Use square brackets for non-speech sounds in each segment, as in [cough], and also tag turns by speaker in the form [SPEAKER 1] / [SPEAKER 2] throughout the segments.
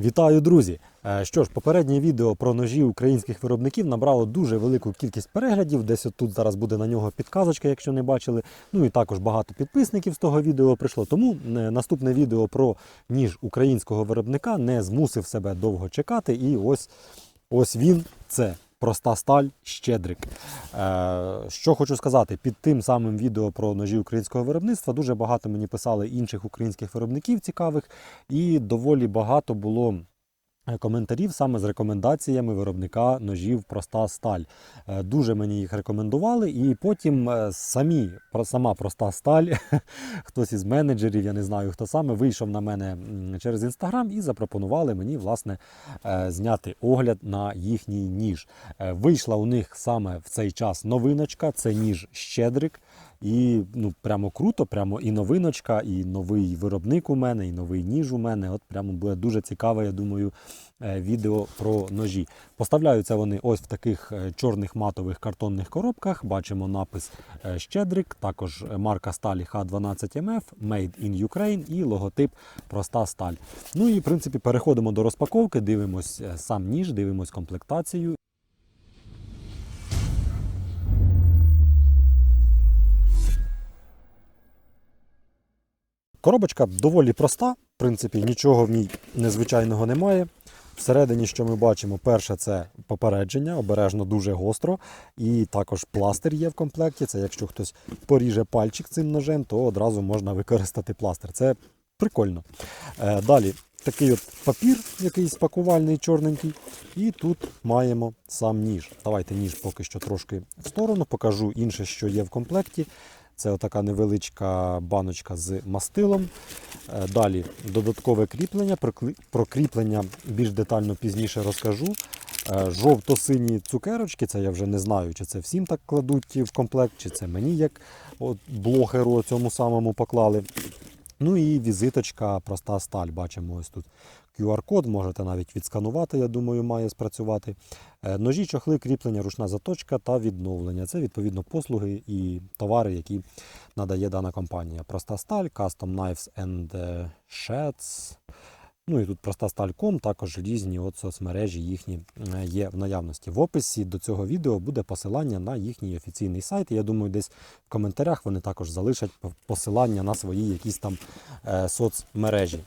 [SPEAKER 1] Вітаю, друзі! Е, Що ж, попереднє відео про ножі українських виробників набрало дуже велику кількість переглядів. Десь тут зараз буде на нього підказочка, якщо не бачили. Ну і також багато підписників з того відео прийшло. Тому е, наступне відео про ніж українського виробника не змусив себе довго чекати. І ось, ось він це. Проста сталь Щедрик. Е, що хочу сказати, під тим самим відео про ножі українського виробництва дуже багато мені писали інших українських виробників цікавих, і доволі багато було коментарів саме з рекомендаціями виробника ножів Проста сталь. Е, Дуже мені їх рекомендували, і потім е, самі, сама проста сталь, [laughs] хтось із менеджерів, я не знаю хто саме, вийшов на мене через інстаграм і запропонували мені власне е, зняти огляд на їхній ніж. Е, Вийшла у них саме в цей час новиночка, це ніж Щедрик. І ну прямо круто, прямо і новиночка, і новий виробник у мене, і новий ніж у мене. От прямо буде дуже цікаве, я думаю, е, відео про ножі. Поставляються вони ось в таких е, чорних матових картонних коробках. Бачимо напис е, Щедрик, також марка сталі Х12МФ, Made in Ukraine і логотип Проста сталь. Ну і в принципі переходимо до розпаковки, дивимось сам ніж, дивимось комплектацію. Коробочка доволі проста, в принципі, нічого в ній незвичайного немає. Всередині, що ми бачимо, перше це попередження, обережно дуже гостро. І також пластир є в комплекті. Це якщо хтось поріже пальчик цим ножем, то одразу можна використати пластир. Це прикольно. Е, Далі такий от папір, якийсь пакувальний чорненький. І тут маємо сам ніж. Давайте ніж поки що трошки в сторону, покажу інше, що є в комплекті. Це отака невеличка баночка з мастилом. Е, Далі додаткове кріплення. Про кріплення більш детально пізніше розкажу. Е, Жовто-сині цукерочки, це я вже не знаю, чи це всім так кладуть в комплект, чи це мені як от блогеру цьому самому поклали. Ну і візиточка проста сталь. Бачимо ось тут QR-код, можете навіть відсканувати, я думаю, має спрацювати. Е, Ножі, чохли, кріплення, ручна заточка та відновлення. Це відповідно послуги і товари, які надає дана компанія. Проста сталь, Custom Knives and е, Sheds. Ну і тут проста сталь.com, також різні от соцмережі їхні е, є в наявності. В описі до цього відео буде посилання на їхній офіційний сайт. Я думаю, десь в коментарях вони також залишать посилання на свої якісь там е, соцмережі.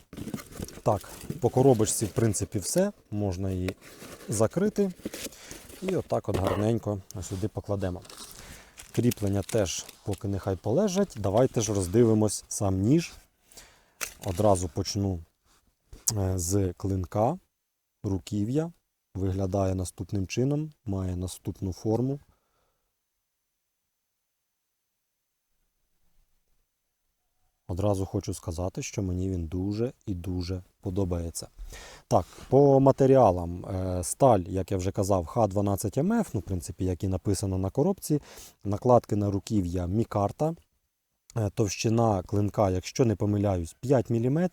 [SPEAKER 1] Так, по коробочці, в принципі, все. Можна її закрити. І отак от гарненько сюди покладемо. Кріплення теж поки нехай полежать. Давайте ж роздивимось сам ніж. Одразу почну з клинка, руків'я. Виглядає наступним чином, має наступну форму. Одразу хочу сказати, що мені він дуже і дуже подобається. Так, по матеріалам. Е, Сталь, як я вже казав, Х12МФ, ну, в принципі, як і написано на коробці. Накладки на руків'я Мікарта. Е, Товщина клинка, якщо не помиляюсь, 5 мм.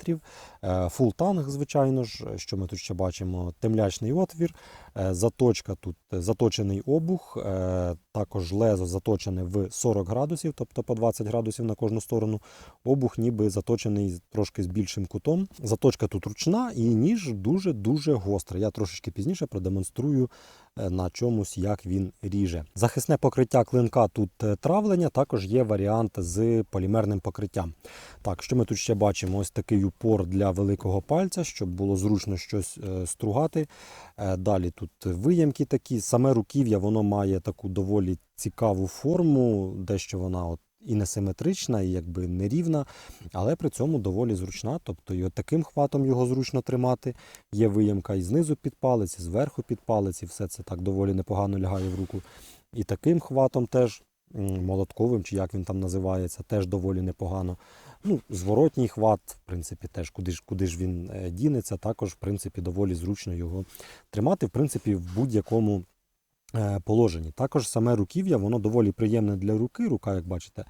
[SPEAKER 1] Фул танг, звичайно ж, що ми тут ще бачимо, темлячний отвір, е, заточка тут е, заточений обух, е, також лезо заточене в 40 градусів, тобто по 20 градусів на кожну сторону. Обух ніби заточений трошки з більшим кутом. Заточка тут ручна і ніж дуже-дуже гострий. Я трошечки пізніше продемонструю е, на чомусь, як він ріже. Захисне покриття клинка тут е, травлення, також є варіант з полімерним покриттям. Так, що ми тут ще бачимо? Ось такий упор для великого пальця, щоб було зручно щось е, стругати. Е, Далі тут виямки такі. Саме руків'я воно має таку доволі цікаву форму, дещо вона от і несиметрична, і якби нерівна, але при цьому доволі зручна. Тобто і таким хватом його зручно тримати. Є виямка і знизу під палець, і зверху під палець, і все це так доволі непогано лягає в руку. І таким хватом теж молотковим, чи як він там називається, теж доволі непогано. Ну, зворотній хват, в принципі, теж куди ж, куди ж він е, дінеться, також, в принципі, доволі зручно його тримати, в принципі, в будь-якому положенні. Також саме руків'я, воно доволі приємне для руки, рука, як бачите,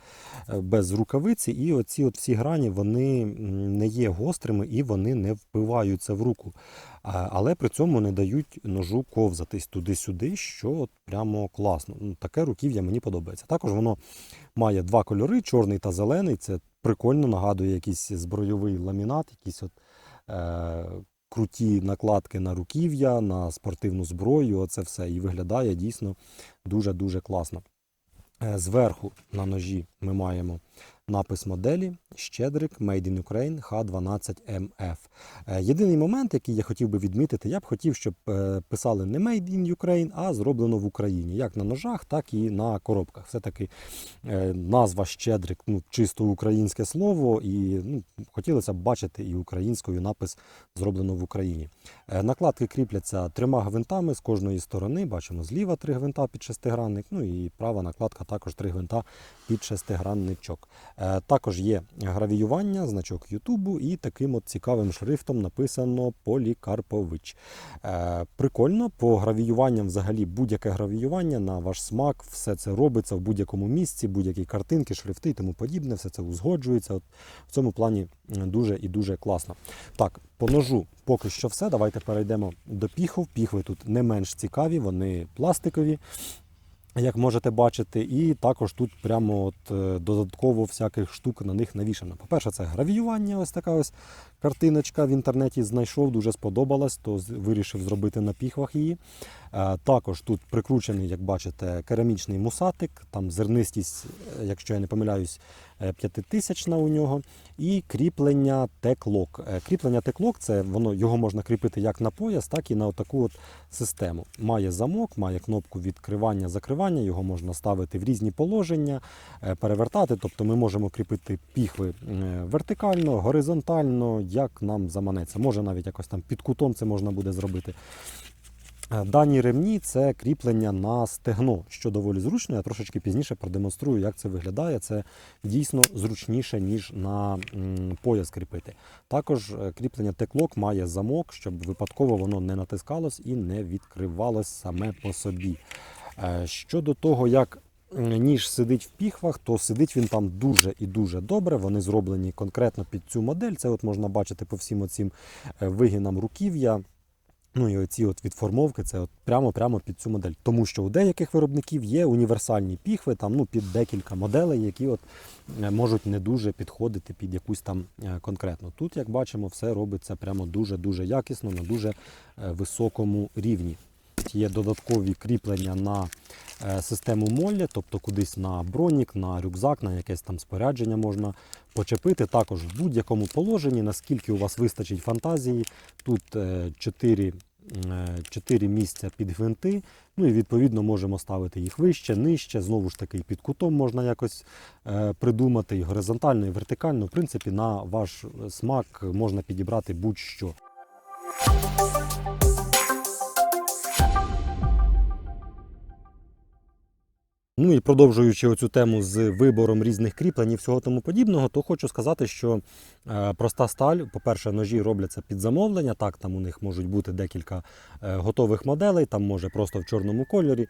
[SPEAKER 1] е, без рукавиці, і оці от всі грані вони не є гострими і вони не впиваються в руку. Але при цьому не дають ножу ковзатись туди-сюди, що от прямо класно. Ну, Таке руків'я мені подобається. Також воно має два кольори: чорний та зелений. Це прикольно, нагадує якийсь збройовий ламінат, якийсь от, е, круті накладки на руків'я, на спортивну зброю. Оце все. І виглядає дійсно дуже-дуже класно. Е, Зверху на ножі ми маємо напис моделі Щедрик Made in Ukraine H12MF. Е, Єдиний момент, який я хотів би відмітити, я б хотів, щоб е, писали не Made in Ukraine, а зроблено в Україні, як на ножах, так і на коробках. Все-таки е, назва Щедрик ну, чисто українське слово, і ну, хотілося б бачити і українською напис зроблено в Україні. Накладки кріпляться трьома гвинтами з кожної сторони. Бачимо зліва три гвинта під шестигранник, ну і права накладка також три гвинта під шестигранничок. Е, Також є гравіювання, значок Ютубу, і таким от цікавим шрифтом написано Полікарпович. Е, Прикольно, по гравіюванням взагалі будь-яке гравіювання на ваш смак, все це робиться в будь-якому місці, будь-які картинки, шрифти і тому подібне, все це узгоджується. От в цьому плані дуже і дуже класно. Так, по ножу поки що все. Давайте перейдемо до піхов. Піхви тут не менш цікаві, вони пластикові. Як можете бачити, і також тут прямо от е, додатково всяких штук на них навішано. По-перше, це гравіювання, ось така ось картиночка в інтернеті знайшов, дуже сподобалась, то вирішив зробити на піхвах її. Е, Також тут прикручений, як бачите, керамічний мусатик, там зернистість, е, якщо я не помиляюсь, п'ятитисячна у нього. І кріплення теклок. Е, Кріплення теклок це воно його можна кріпити як на пояс, так і на таку от систему. Має замок, має кнопку відкривання, закривання. Його можна ставити в різні положення, е, перевертати. Тобто ми можемо кріпити піхви е, вертикально, горизонтально, як нам заманеться. Може навіть якось там під кутом це можна буде зробити. Е, Дані ремні це кріплення на стегно, що доволі зручно. Я трошечки пізніше продемонструю, як це виглядає. Це дійсно зручніше, ніж на пояс кріпити. Також е, кріплення теклок має замок, щоб випадково воно не натискалось і не відкривалось саме по собі. Е, Щодо того, як ніж сидить в піхвах, то сидить він там дуже і дуже добре. Вони зроблені конкретно під цю модель. Це от можна бачити по всім оцім вигинам руків'я. Ну і оці от відформовки, це от прямо прямо під цю модель. Тому що у деяких виробників є універсальні піхви, там ну під декілька моделей, які от е, можуть не дуже підходити під якусь там е, конкретну. Тут, як бачимо, все робиться прямо дуже дуже якісно на дуже е, високому рівні. Є додаткові кріплення на систему молля, тобто кудись на бронік, на рюкзак, на якесь там спорядження можна почепити. Також в будь-якому положенні, наскільки у вас вистачить фантазії. Тут 4, 4 місця під гвинти. Ну і відповідно можемо ставити їх вище, нижче. Знову ж таки, під кутом можна якось е, придумати і горизонтально, і вертикально. В принципі, на ваш смак можна підібрати будь-що. Ну і продовжуючи оцю тему з вибором різних кріплень і всього тому подібного, то хочу сказати, що е, проста сталь, по-перше, ножі робляться під замовлення. Так, там у них можуть бути декілька е, готових моделей, там може просто в чорному кольорі. Е,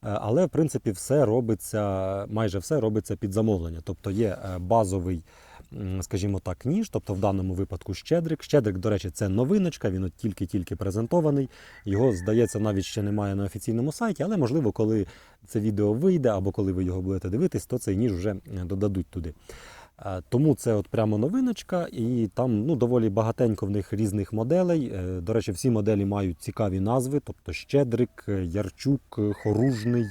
[SPEAKER 1] але в принципі все робиться, майже все робиться під замовлення. Тобто є базовий, скажімо так, ніж, тобто в даному випадку щедрик. Щедрик, до речі, це новиночка, він от тільки-тільки презентований. Його, здається, навіть ще немає на офіційному сайті, але можливо, коли це відео вийде, або коли ви його будете дивитись, то цей ніж вже е, додадуть туди. Е, Тому це от прямо новиночка, і там ну, доволі багатенько в них різних моделей. Е, До речі, всі моделі мають цікаві назви, тобто Щедрик, Ярчук, Хоружний,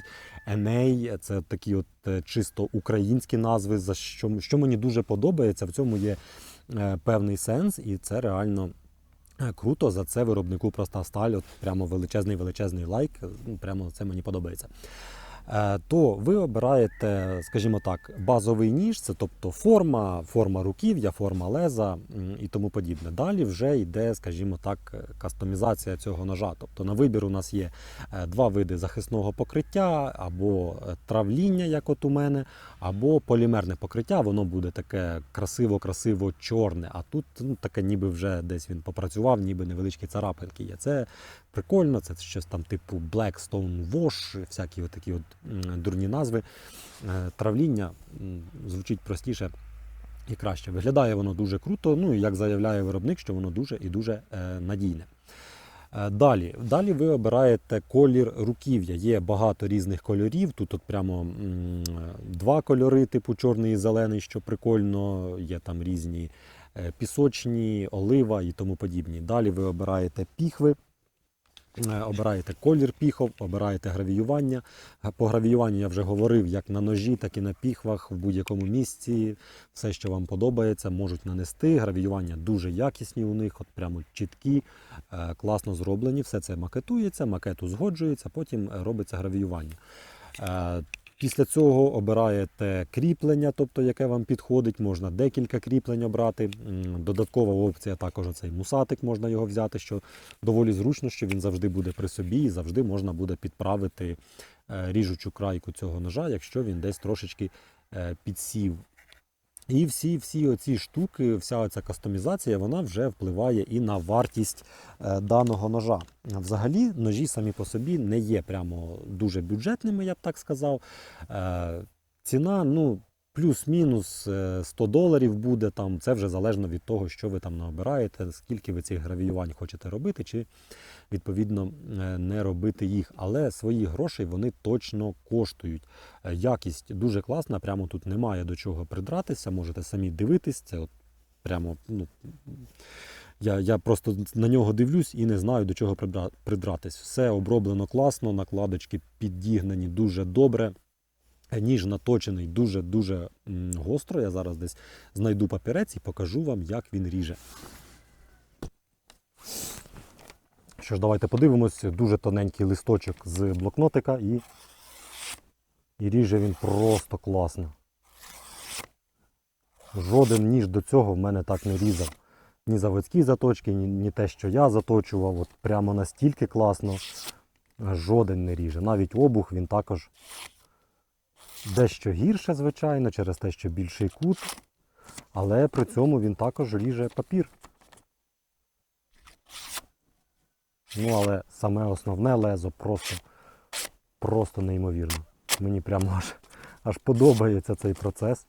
[SPEAKER 1] Еней. Це такі от е, чисто українські назви, за що, що мені дуже подобається. В цьому є е, певний сенс, і це реально. е, Круто, за це виробнику проста сталь, от прямо величезний величезний лайк. Прямо це мені подобається. Е, То ви обираєте, скажімо так, базовий ніж, це тобто форма, форма руків'я, форма леза і тому подібне. Далі вже йде, скажімо так, е, кастомізація цього ножа. Тобто на вибір у нас є е, два види захисного покриття, або травління, як от у мене, або полімерне покриття. Воно буде таке красиво-красиво чорне. А тут ну, таке, ніби вже десь він попрацював, ніби невеличкі царапинки є. Це прикольно, це щось там типу Blackstone Wash, всякі от такі от дурні назви. Е, Травління звучить простіше і краще. Виглядає воно дуже круто. Ну і як заявляє виробник, що воно дуже і дуже е, надійне. Е, Далі, далі ви обираєте колір руків'я. Є багато різних кольорів. Тут от прямо два кольори, типу чорний і зелений, що прикольно. Є там різні пісочні, олива і тому подібні. Далі ви обираєте піхви. Е, Обираєте колір піхов, обираєте гравіювання. Е, По гравіюванню я вже говорив, як на ножі, так і на піхвах в будь-якому місці. Все, що вам подобається, можуть нанести. Гравіювання дуже якісні у них, от прямо чіткі, е, класно зроблені. Все це макетується, макет узгоджується, потім робиться гравіювання. Після цього обираєте кріплення, тобто яке вам підходить. Можна декілька кріплень обрати. Додаткова опція також оцей мусатик, можна його взяти, що доволі зручно, що він завжди буде при собі і завжди можна буде підправити е, ріжучу крайку цього ножа, якщо він десь трошечки е, підсів. І всі, всі оці штуки, вся оця кастомізація, вона вже впливає і на вартість е, даного ножа. Взагалі, ножі самі по собі не є прямо дуже бюджетними, я б так сказав. Е, ціна, ну, плюс-мінус е, 100 доларів буде там. Це вже залежно від того, що ви там набираєте, скільки ви цих гравіювань хочете робити, чи відповідно е, не робити їх. Але свої грошей вони точно коштують. Е, Якість дуже класна, прямо тут немає до чого придратися. Можете самі дивитись. Це от прямо ну. Я, я просто на нього дивлюсь і не знаю до чого придратись. Все оброблено класно, накладочки підігнані дуже добре. Ніж наточений дуже-дуже гостро. Я зараз десь знайду папірець і покажу вам, як він ріже. Що ж, давайте подивимось. Дуже тоненький листочок з блокнотика і, і ріже він просто класно. Жоден ніж до цього в мене так не різав. Ні заводські заточки, ні, ні те, що я заточував. От прямо настільки класно. Жоден не ріже. Навіть обух він також дещо гірше, звичайно, через те, що більший кут. Але при цьому він також ріже папір. Ну, але саме основне лезо просто, просто неймовірно. Мені прямо аж, аж подобається цей процес.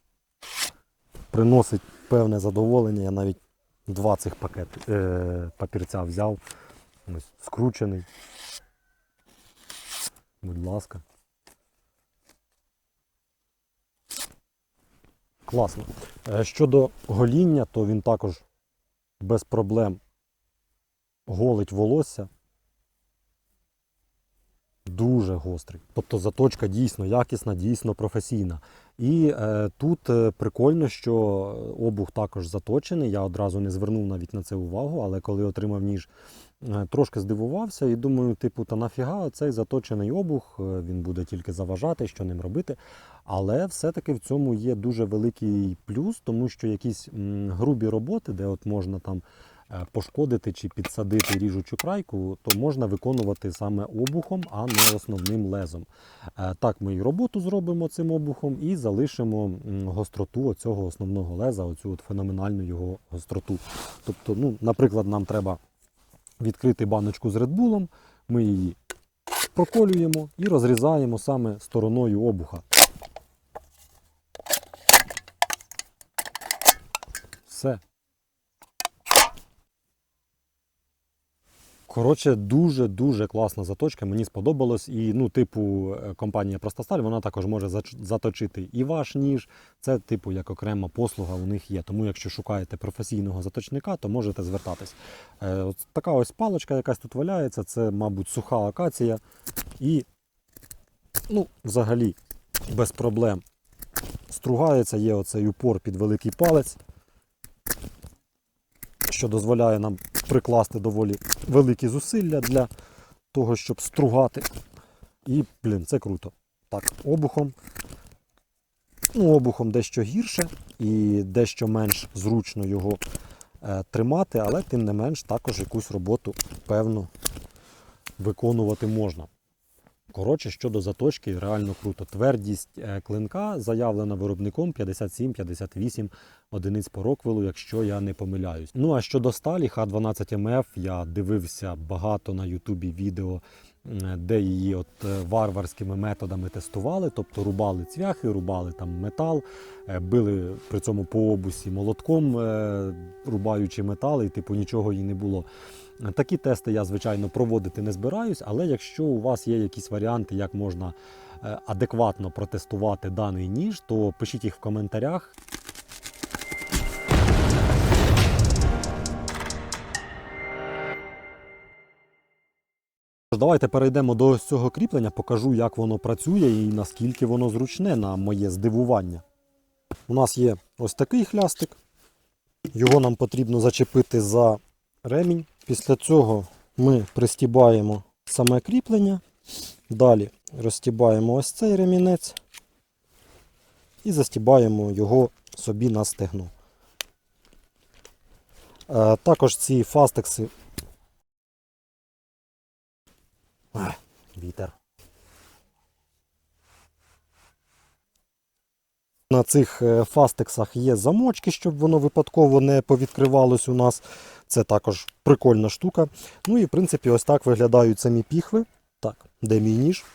[SPEAKER 1] Приносить певне задоволення. Я навіть два цих пакет, е, папірця взяв. Ось скручений. Будь ласка. Класно. Е, Щодо гоління, то він також без проблем голить волосся. Дуже гострий. Тобто заточка дійсно якісна, дійсно професійна. І е, тут е, прикольно, що обух також заточений. Я одразу не звернув навіть на це увагу, але коли отримав ніж, е, трошки здивувався і думаю, типу, та нафіга цей заточений обух, е, він буде тільки заважати, що ним робити. Але все-таки в цьому є дуже великий плюс, тому що якісь м, грубі роботи, де от можна там пошкодити чи підсадити ріжучу крайку, то можна виконувати саме обухом, а не основним лезом. Е, Так, ми і роботу зробимо цим обухом і залишимо гостроту цього основного леза, оцю от феноменальну його гостроту. Тобто, ну, наприклад, нам треба відкрити баночку з редбулом, ми її проколюємо і розрізаємо саме стороною обуха. Все. Коротше, дуже-дуже класна заточка. Мені сподобалось. І, ну, типу, е, компанія Простосталь, вона також може заточити і ваш ніж. Це, типу, як окрема послуга у них є. Тому, якщо шукаєте професійного заточника, то можете звертатись. Е, от така ось паличка якась тут валяється, це, мабуть, суха акація. І, ну, взагалі, без проблем стругається, є оцей упор під великий палець, що дозволяє нам прикласти доволі великі зусилля для того, щоб стругати. І, блін, це круто. Так, обухом. Ну, обухом дещо гірше і дещо менш зручно його е, тримати, але тим не менш також якусь роботу певно, виконувати можна. Коротше, щодо заточки, реально круто. Твердість е, клинка заявлена виробником 57-58 одиниць по роквелу, якщо я не помиляюсь. Ну а щодо сталі Х12МФ, я дивився багато на Ютубі відео, де її от е, варварськими методами тестували, тобто рубали цвяхи, рубали там метал, е, били при цьому по обусі молотком, рубаючи метал, і типу нічого їй не було. Такі тести я, звичайно, проводити не збираюсь, але якщо у вас є якісь варіанти, як можна е, адекватно протестувати даний ніж, то пишіть їх в коментарях. Давайте перейдемо до цього кріплення, покажу, як воно працює і наскільки воно зручне на моє здивування. У нас є ось такий хлястик. Його нам потрібно зачепити за ремінь. Після цього ми пристібаємо саме кріплення. Далі розстібаємо ось цей ремінець і застібаємо його собі на стегно. Е, Також ці фастекси. Вітер. На цих е, фастексах є замочки, щоб воно випадково не повідкривалось у нас. Це також прикольна штука. Ну і в принципі, ось так виглядають самі піхви. Так, де мій ніж.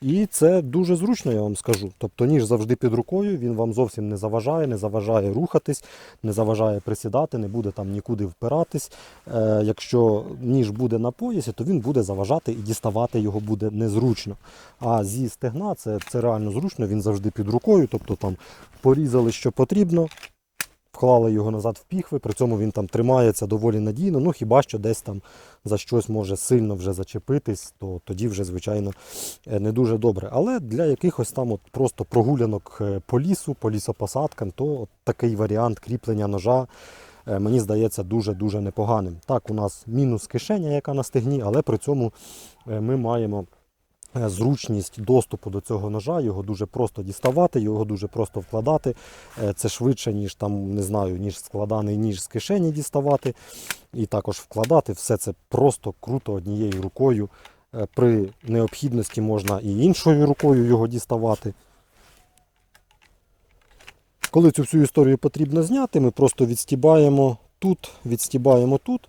[SPEAKER 1] І це дуже зручно, я вам скажу. Тобто ніж завжди під рукою, він вам зовсім не заважає, не заважає рухатись, не заважає присідати, не буде там нікуди впиратись. Е, якщо ніж буде на поясі, то він буде заважати і діставати його буде незручно. А зі стегна це, це реально зручно, він завжди під рукою, тобто там порізали, що потрібно. Вклали його назад в піхви, при цьому він там тримається доволі надійно. Ну хіба що десь там за щось може сильно вже зачепитись, то тоді вже, звичайно, е, не дуже добре. Але для якихось там от просто прогулянок е, по лісу, по лісопосадкам, то от такий варіант кріплення ножа. е, Мені здається дуже-дуже непоганим. Так, у нас мінус кишеня, яка на стегні, але при цьому ми маємо зручність доступу до цього ножа, його дуже просто діставати, його дуже просто вкладати. Е, Це швидше, ніж там, не знаю, ніж складаний ніж з кишені діставати. І також вкладати. Все це просто круто однією рукою. Е, При необхідності можна і іншою рукою його діставати. Коли цю всю історію потрібно зняти, ми просто відстібаємо тут, відстібаємо тут.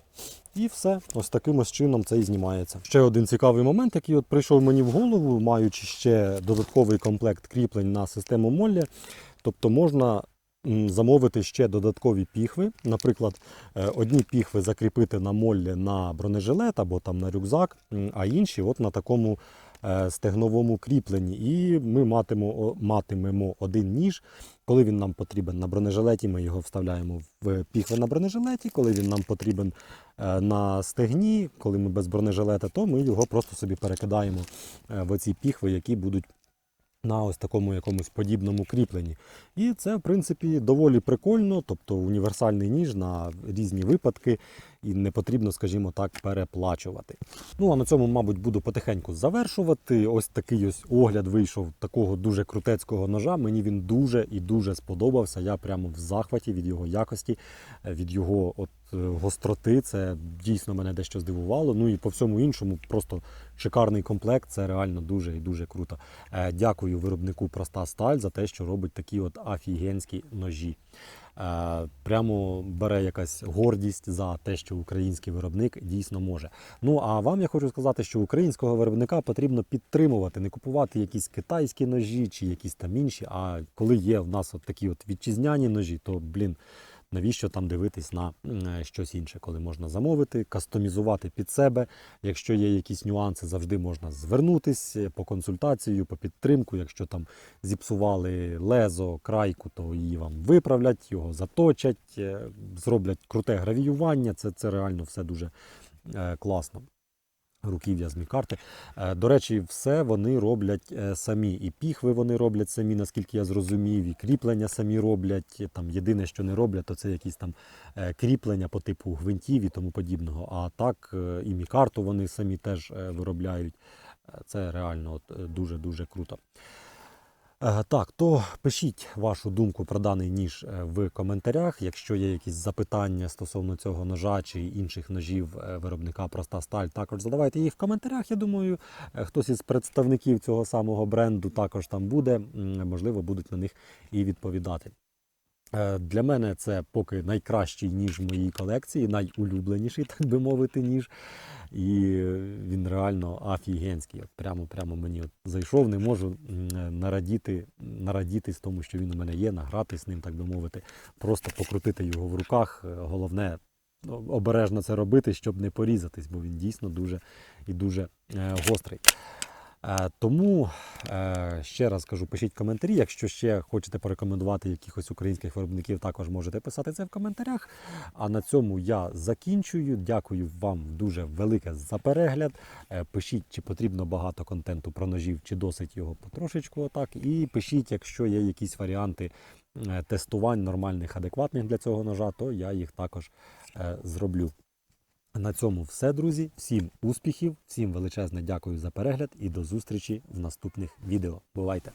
[SPEAKER 1] І все, ось таким ось чином це і знімається. Ще один цікавий момент, який от прийшов мені в голову, маючи ще додатковий комплект кріплень на систему Моллі. Тобто можна замовити ще додаткові піхви. Наприклад, е, одні піхви закріпити на моллі на бронежилет або там на рюкзак, а інші от на такому стегновому кріпленні. І ми матимо, матимемо один ніж. Коли він нам потрібен на бронежилеті, ми його вставляємо в піхви на бронежилеті. Коли він нам потрібен е, на стегні, коли ми без бронежилета, то ми його просто собі перекидаємо е, в оці піхви, які будуть на ось такому якомусь подібному кріпленні. І це, в принципі, доволі прикольно, тобто універсальний ніж на різні випадки, і не потрібно, скажімо так, переплачувати. Ну а на цьому, мабуть, буду потихеньку завершувати. Ось такий ось огляд вийшов такого дуже крутецького ножа. Мені він дуже і дуже сподобався. Я прямо в захваті від його якості, е, від його от е, гостроти. Це дійсно мене дещо здивувало. Ну і по всьому іншому, просто шикарний комплект. Це реально дуже і дуже круто. Е, Дякую виробнику Проста Сталь за те, що робить такі от афігенські ножі. Е, Прямо бере якась гордість за те, що український виробник дійсно може. Ну а вам я хочу сказати, що українського виробника потрібно підтримувати, не купувати якісь китайські ножі чи якісь там інші. А коли є в нас от такі от вітчизняні ножі, то блін. Навіщо там дивитись на е, щось інше, коли можна замовити, кастомізувати під себе. Якщо є якісь нюанси, завжди можна звернутись е, по консультацію, по підтримку. Якщо там зіпсували лезо, крайку, то її вам виправлять, його заточать, е, зроблять круте гравіювання. Це, це реально все дуже класно. Руків'я з мікарти. Е, До речі, все вони роблять е, самі. І піхви вони роблять самі, наскільки я зрозумів, і кріплення самі роблять. Там єдине, що не роблять, то це якісь там е, кріплення по типу гвинтів і тому подібного. А так і мікарту вони самі теж виробляють. Це реально дуже-дуже круто. Е, Так, то пишіть вашу думку про даний ніж е, в коментарях. Якщо є якісь запитання стосовно цього ножа чи інших ножів е, виробника Проста Сталь, також задавайте їх в коментарях. Я думаю, хтось із представників цього самого бренду також там буде. Можливо, будуть на них і відповідати. Е, Для мене це поки найкращий ніж в моїй колекції, найулюбленіший, так би мовити, ніж. І він реально офігенський. От прямо, прямо мені от зайшов, не можу е, нарадіти, нарадітись тому, що він у мене є, награтись ним, так би мовити, просто покрутити його в руках. Е, Головне обережно це робити, щоб не порізатись, бо він дійсно дуже і дуже гострий. Е, Тому е, ще раз кажу, пишіть коментарі. Якщо ще хочете порекомендувати якихось українських виробників, також можете писати це в коментарях. А на цьому я закінчую. Дякую вам дуже велике за перегляд. Е, Пишіть, чи потрібно багато контенту про ножів, чи досить його потрошечку. Отак. І пишіть, якщо є якісь варіанти тестувань нормальних, адекватних для цього ножа, то я їх також зроблю. На цьому все, друзі. Всім успіхів, всім величезне дякую за перегляд і до зустрічі в наступних відео. Бувайте!